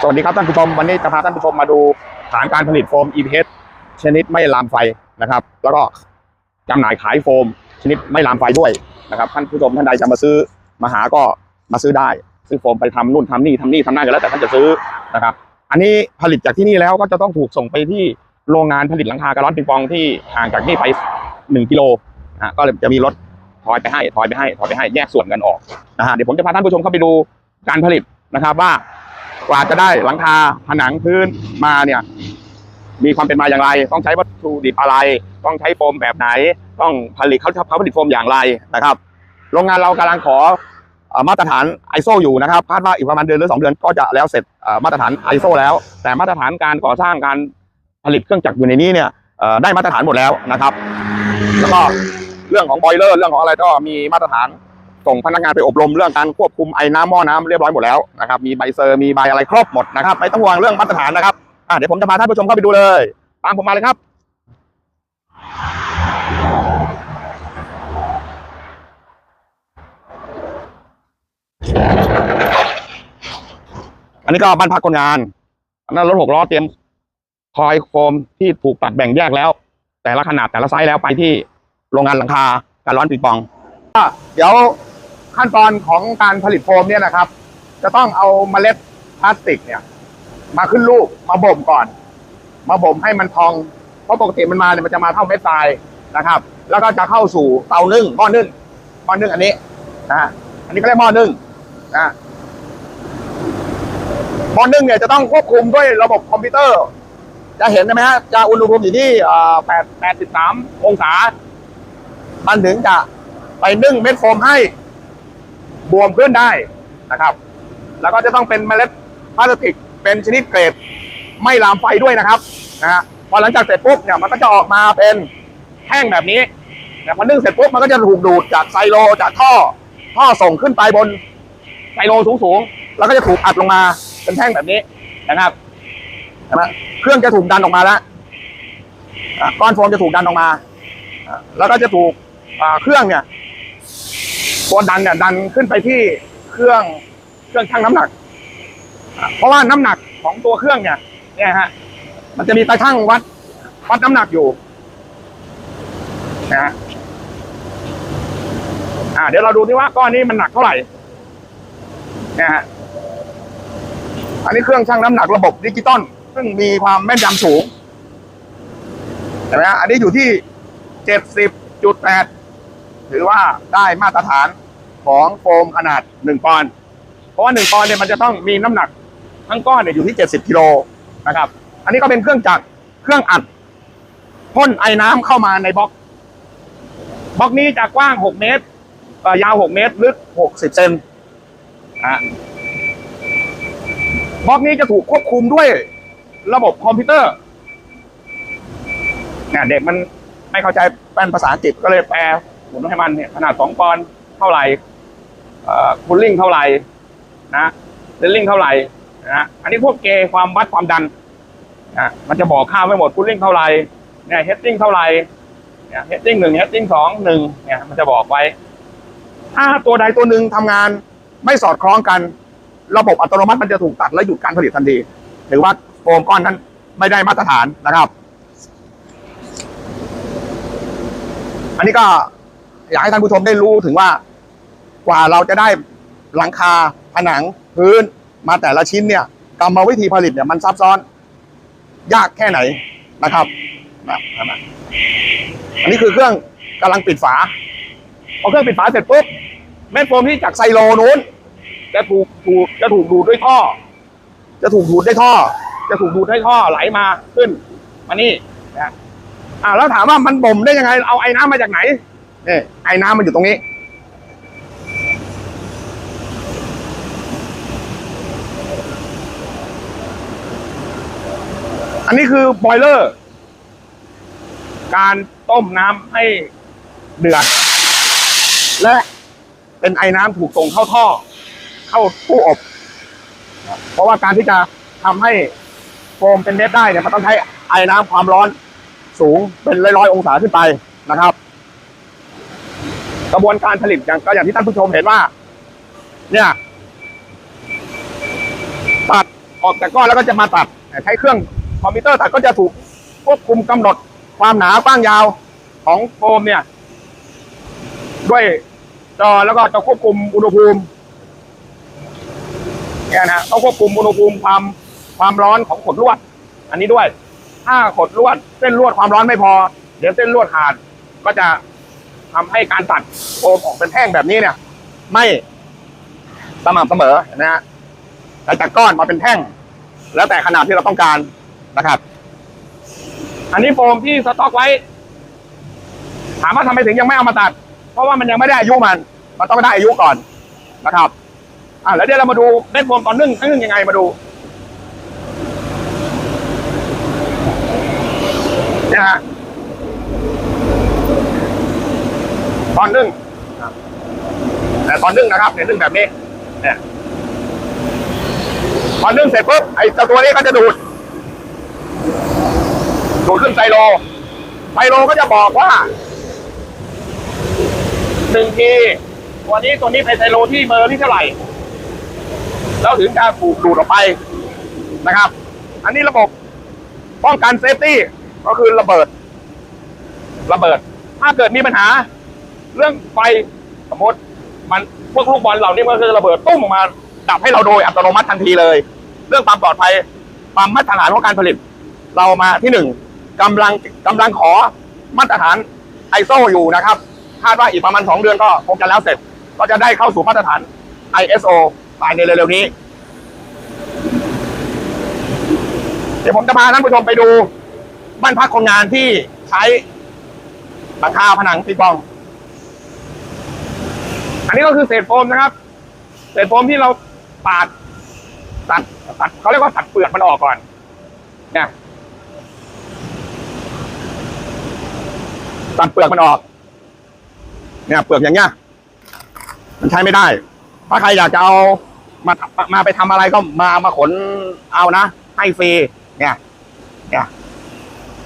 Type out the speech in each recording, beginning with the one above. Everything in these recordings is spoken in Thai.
สวัสดีครับท่านผู้ชมวันนี้จะพาท่านผู้ชมมาดูฐานการผลิตโฟม EPS ชนิดไม่ลามไฟนะครับ แล้วก็จำหน่ายขายโฟม ชนิดไม่ลามไฟด้วยนะครับ ท่านผู้ชมท่านใดจะมาซื้อมาหาก็มาซื้อได้ ซื้อโฟมไปทำนู่นทำนี่ทำนี่ทำนั่นกันแล้วแต่ท่านจะซื้อนะครับ อันนี้ผลิตจากที่นี่แล้วก็จะต้องถูกส่งไปที่โรงงานผลิตหลังคากระร้อนปิงปองที่ห่างจากนี่ไปหนึ่งกิโลนะก็จะมีรถถอยไปให้ถอยไปให้ถอยไปให้แยกส่วนกันออกนะฮะเดี๋ยวผมจะพาท่านผู้ชมเข้าไปดูการผลิตนะครับว่า กว่าจะได้หลังคาผนังพื้นมาเนี่ย มีความเป็นมาอย่างไร ต้องใช้วัตถุดิบอะไร ต้องใช้โฟมแบบไหน ต้องผลิตเขาเขาผลิตโฟมอย่างไรนะครับ โรงงานเรากำลังขออมาตรฐาน ISO อยู่นะครับคาดว่าอีกประมาณเดือนหรือสองเดือนก็จะแล้วเสร็จมาตรฐาน ISO แล้ว แต่มาตรฐานการก่อสร้างการผลิตเครื่องจักรอยู่ในนี้เนี่ยได้มาตรฐานหมดแล้วนะครับ แล้วก็เรื่องของบอยเลอร์เรื่องของอะไรก็มีมาตรฐาน ส่งพนักงานไปอบรมเรื่องการควบคุมไอ้น้ำหม้อน้ำเรียบร้อยหมดแล้วนะครับมีใบเซอร์มีใบอะไรครบหมดนะครับไม่ต้องห่วงเรื่องมาตรฐานนะครับอะเดี๋ยวผมจะพาท่านผู้ชมเข้าไปดูเลยตามผมมาเลยครับอันนี้ก็บ้านพักคนงานอันนั้นรถหกล้อเตรียมคอยโฟมที่ถูกตัดแบ่งแยกแล้ว แต่ละขนาดแต่ละไซส์แล้วไปที่โรงงานหลังคาการร้อนปิงปองเดี๋ยว ขั้นตอนของการผลิตโฟมเนี่ยนะครับ จะต้องเอาเมล็ดพลาสติกเนี่ย มาขึ้นลูกมาบ่มก่อน มาบ่มให้มันพอง เพราะปกติมันมาเนี่ยมันจะมาเท่าเม็ดทรายนะครับ แล้วก็จะเข้าสู่เตานึ่งหม้อนึ่งหม้อนึ่งอันนี้นะฮะอันนี้ก็เรียกหม้อนึ่งนะหม้อนึ่งเนี่ยจะต้องควบคุมด้วยระบบคอมพิวเตอร์ จะเห็นไหมฮะจะอุณหภูมิอยู่ที่แปดแปดสิบสามองศามันถึงจะไปนึ่งเม็ดโฟมให้ บวมขึ้นได้นะครับ แล้วก็จะต้องเป็นเมล็ดพลาสติกเป็นชนิดเกรดไม่ลามไฟด้วยนะครับนะฮะพอหลังจากเสร็จปุ๊บเนี่ยมันก็จะออกมาเป็นแห้งแบบนี้เนี่พอนึ่งเสร็จปุ๊บมันก็จะถูกดูดจากไซโลจากท่อ ท่อส่งขึ้นไปบนไซโลสูงๆแล้วก็จะถูกอัดลงมาเป็นแท่งแบบนี้นะครับนไหมเครื่องจะถูกดันออกมาแล้วอะก้อนโฟมจะถูกดันออกมา แล้วก็จะถูกเครื่องเนี่ย ตัวดันเนี่ยดันขึ้นไปที่เครื่องเครื่องชั่งน้ำหนัก เพราะว่าน้ำหนักของตัวเครื่องเนี่ยเนี่ยฮะ มันจะมีตาชั่งวัดวัดน้ำหนักอยู่นะฮะอ่า เดี๋ยวเราดูที่ว่าก้อนนี้มันหนักเท่าไหร่เนี่ยฮะอันนี้เครื่องชั่งน้ำหนักระบบดิจิตอลซึ่งมีความแม่นยำสูงเห็นไหมฮะอันนี้อยู่ที่เจ็ดสิบจุดแปด ถือว่าได้มาตรฐานของโฟมขนาดหนึ่งปอนด์เพราะว่าหนึ่งปอนด์เนี่ยมันจะต้องมีน้ำหนักทั้งก้อนเนี่ยอยู่ที่เจ็ดสิบกิโลนะครับ อันนี้ก็เป็นเครื่องจักรเครื่องอัดพ่นไอ้น้ำเข้ามาในบล็อกบล็อกนี้จะกว้างหกเมตรยาวหกเมตรลึกหกสิบเซนอะบล็อกนี้จะถูกควบคุมด้วยระบบคอมพิวเตอร์เนี่ยเด็กมันไม่เข้าใจแปลนภาษาอังกฤษก็เลยแปล หมุนให้มันเนี่ยขนาดสองปอนด์เท่าไหร่คูลลิ่งเท่าไหร่นะเดลลิ่งเท่าไหร่นะอันนี้พวกเกยความวัดความดันนะมันจะบอกค่าไว้หมดคูลลิ่งเท่าไหร่เนี่ยเฮดดิ้งเท่าไหร่เนี่ยเฮดดิ้งหนึ่งเฮดดิ้งสองหนึ่งเนี่ยมันจะบอกไว้ ถ้าตัวใดตัวหนึ่งทำงานไม่สอดคล้องกัน ระบบอัตโนมัติมันจะถูกตัดและหยุดการผลิตทันทีถือว่าโฟมก้อนนั้นไม่ได้มาตรฐานนะครับ อันนี้ก็ อยากให้ท่านผู้ชมได้รู้ถึงว่า กว่าเราจะได้หลังคาผนังพื้นมาแต่ละชิ้นเนี่ยกรรมวิธีผลิตเนี่ยมันซับซ้อน ยากแค่ไหนนะครับนะนะอันนี้คือเครื่องกำลังปิดฝาพอเครื่องปิดฝาเสร็จปุ๊บเม็ดโฟมที่จากไซโลนู้นจะถูกถูกจะถูกดูดด้วยท่อ จะถูกดูดด้วยท่อ จะถูกดูดด้วยท่อไหลมาขึ้น มานี่นะอ่าแล้วถามว่ามันบ่มได้ยังไง เอาไอ้น้ำมาจากไหน นี่ไอ้น้ำมันอยู่ตรงนี้อันนี้คือบอยเลอร์ การต้มน้ำให้เดือด และเป็นไอ้น้ำถูกส่งเข้าท่อ เข้าตู้อบ เพราะว่าการที่จะทำให้โฟมเป็นเม็ดได้เนี่ยมันต้องใช้ไอ้น้ำความร้อนสูงเป็นร้อยๆองศาขึ้นไปนะครับ กระบวนการผลิตอย่างก็อย่างที่ท่านผู้ชมเห็นว่า เนี่ย ตัดออกจากก้อนแล้วก็จะมาตัด ใช้เครื่องคอมพิวเตอร์ตัดก็จะถูกควบคุมกำหนดความหนากว้างยาวของโฟมเนี่ย ด้วยจอแล้วก็จะควบคุมอุณหภูมิเนี่ยนะต้องควบคุมอุณหภูมิความความร้อนของขดลวด อันนี้ด้วย ถ้าขดลวดเส้นลวดความร้อนไม่พอ เดี๋ยวเส้นลวดขาดก็จะ ทำให้การตัดโฟมออกเป็นแท่งแบบนี้เนี่ย ไม่สม่ำเสมอนะฮะแต่จากก้อนมาเป็นแท่ง แล้วแต่ขนาดที่เราต้องการนะครับ อันนี้โฟมที่สต็อกไว้ ถามว่าทำไมถึงยังไม่เอามาตัด เพราะว่ามันยังไม่ได้อายุมัน มันต้องได้อายุก่อนนะครับ อะแล้วเดี๋ยวเรามาดูเม็ดโฟมตอนนึ่งนึ่งยังไงมาดูเนี่ยฮะ ตอนนึ่งแต่ตอนนึ่งนะครับเนี่ยนึ่งแบบนี้เนี่ยพอนึ่งเสร็จปุ๊บไอ้เจ้าตัวนี้ก็จะดูด ดูดขึ้นไซโลไซโลก็จะบอกว่าหนึ่งทีตัวนี้ตัวนี้เป็นไซโลที่เบอร์ที่เท่าไหร่แล้วถึงจะถูกดูดออกไปนะครับ อันนี้ระบบป้องกันเซฟตี้ก็คือระเบิด ระเบิด ถ้าเกิดมีปัญหา เรื่องไฟสมมติมันพวกลูกบอลเหล่านี้มันก็จะระเบิดตุ้มออกมา ดับให้เราโดยอัตโนมัติทันทีเลย เรื่องความปลอดภัยความมาตรฐานของการผลิต เรามาที่หนึ่งกำลังกำลังขอมาตรฐานไอโซอยู่นะครับคาดว่าอีกประมาณสองเดือนก็คงจะแล้วเสร็จ ก็จะได้เข้าสู่มาตรฐาน ISO ภายในเร็วๆนี้ เดี๋ยวผมจะพาท่านผู้ชมไปดูบ้านพักคนงานที่ใช้หลังคาผนังปิงปอง นนี้ก็คือเศษโฟมนะครับ เศษโฟมที่เราปาดตัดตัดเขาเรียกว่าตัดเปลือกมันออกก่อนเนี่ยตัดเปลือกมันออก เนี่ย เปลือกอย่างเงี้ยมันใช้ไม่ได้ ถ้าใครอยากจะเอามามาไปทำอะไรก็มามาขนเอานะ ให้ฟรีเนี่ย เนี่ย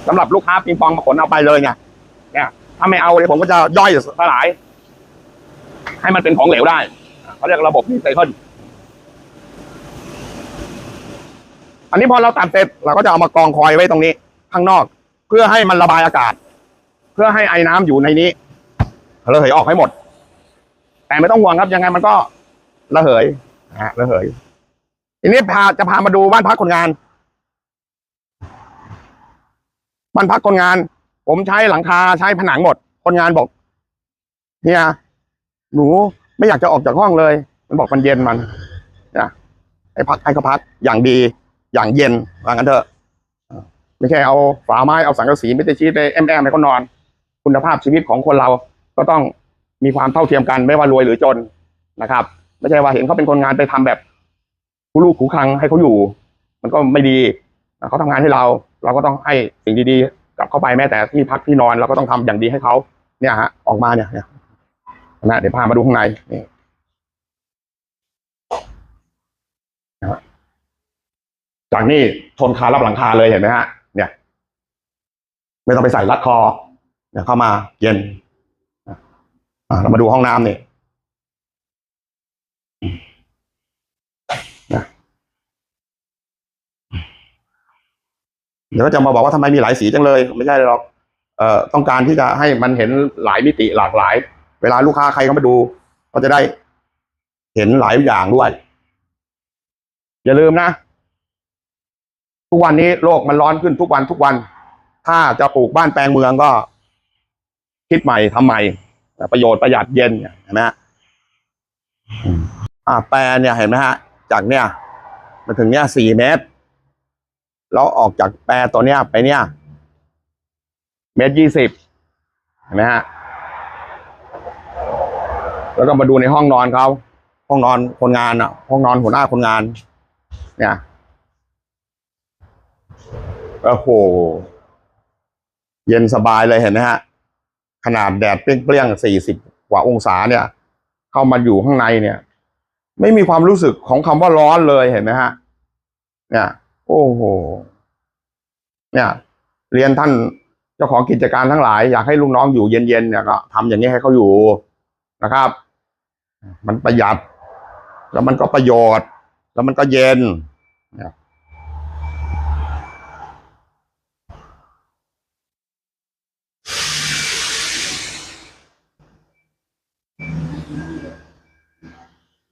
สำหรับลูกค้าปิงปองมาขนเอาไปเลยเนี่ย เนี่ย ถ้าไม่เอาเลยผมก็จะย่อยสลาย ให้มันเป็นของเหลวได้เขาเรียกระบบรีไซเคิลอันนี้พอเราตัดเสร็จเราก็จะเอามากองคอยไว้ตรงนี้ ข้างนอก เพื่อให้มันระบายอากาศ เพื่อให้ไอ้น้ำอยู่ในนี้ระเหยออกให้หมด แต่ไม่ต้องห่วงครับยังไงมันก็ระเหยฮะระเหยทีนี้พาจะพามาดูบ้านพักคนงานบ้านพักคนงาน ผมใช้หลังคาใช้ผนังหมด คนงานบอกเนี่ย หนูไม่อยากจะออกจากห้องเลย มันบอกมันเย็นมันนะไอ้พักไอ้ก็พักอย่างดี อย่างเย็นว่างั้นเถอะไม่ใช่เอาฝาไม้เอาสังกะสีไม่ได้ชีสไปแอมแอมให้เขานอน คุณภาพชีวิตของคนเราก็ต้องมีความเท่าเทียมกันไม่ว่ารวยหรือจนนะครับ ไม่ใช่ว่าเห็นเขาเป็นคนงานไปทำแบบคู่ลูกขู่คลังให้เขาอยู่ มันก็ไม่ดีเขาทำงานให้เรา เราก็ต้องให้สิ่งดีๆกลับเข้าไปแม้แต่ที่พักที่นอนเราก็ต้องทำอย่างดีให้เขาเนี่ยฮะออกมาเนี่ย นะเดี๋ยวพามาดูข้างในนี่นะฮะจากนี่ทนคารับหลังคาเลยเห็นไหมฮะ เนี่ย ไม่ต้องไปใส่รัดคอเนี่ยเข้ามาเย็นอ่าเรามาดูห้องน้ำนี่นะเดี๋ยวก็จะมาบอกว่าทำไมมีหลายสีจังเลย ไม่ใช่หรอกเอ่อต้องการที่จะให้มันเห็นหลายมิติหลากหลาย เวลาลูกค้าใครเข้ามาดู ก็จะได้เห็นหลายอย่างด้วย อย่าลืมนะ ทุกวันนี้โลกมันร้อนขึ้นทุกวันทุกวัน ถ้าจะปลูกบ้านแปลงเมืองก็ คิดใหม่ทำใหม่ประโยชน์ประหยัดเย็นเนี่ยเห็นไหมฮะอ่าแปลเนี่ยเห็นไหมฮะ จากเนี่ยมาถึงเนี่ยสี่เมตร แล้วออกจากแปลตัวเนี้ยไปเนี่ย เมตรยี่สิบเห็นไหมฮะ แล้วก็มาดูในห้องนอนเขาห้องนอนคนงานอะ ห้องนอนหัวหน้าคนงาน เนี่ยโอ้โหเย็นสบายเลยเห็นไหมฮะ ขนาดแดดเปรี้ยงๆสี่สิบกว่าองศาเนี่ย เข้ามาอยู่ข้างในเนี่ย ไม่มีความรู้สึกของคำว่าร้อนเลยเห็นไหมฮะ เนี่ย โอ้โห เนี่ย เรียนท่านเจ้าของกิจการทั้งหลาย อยากให้ลูกน้องอยู่เย็นๆเนี่ยก็ทำอย่างนี้ให้เขาอยู่นะครับ มันประหยัด แล้วมันก็ประโยชน์ แล้วมันก็เย็น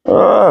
เออ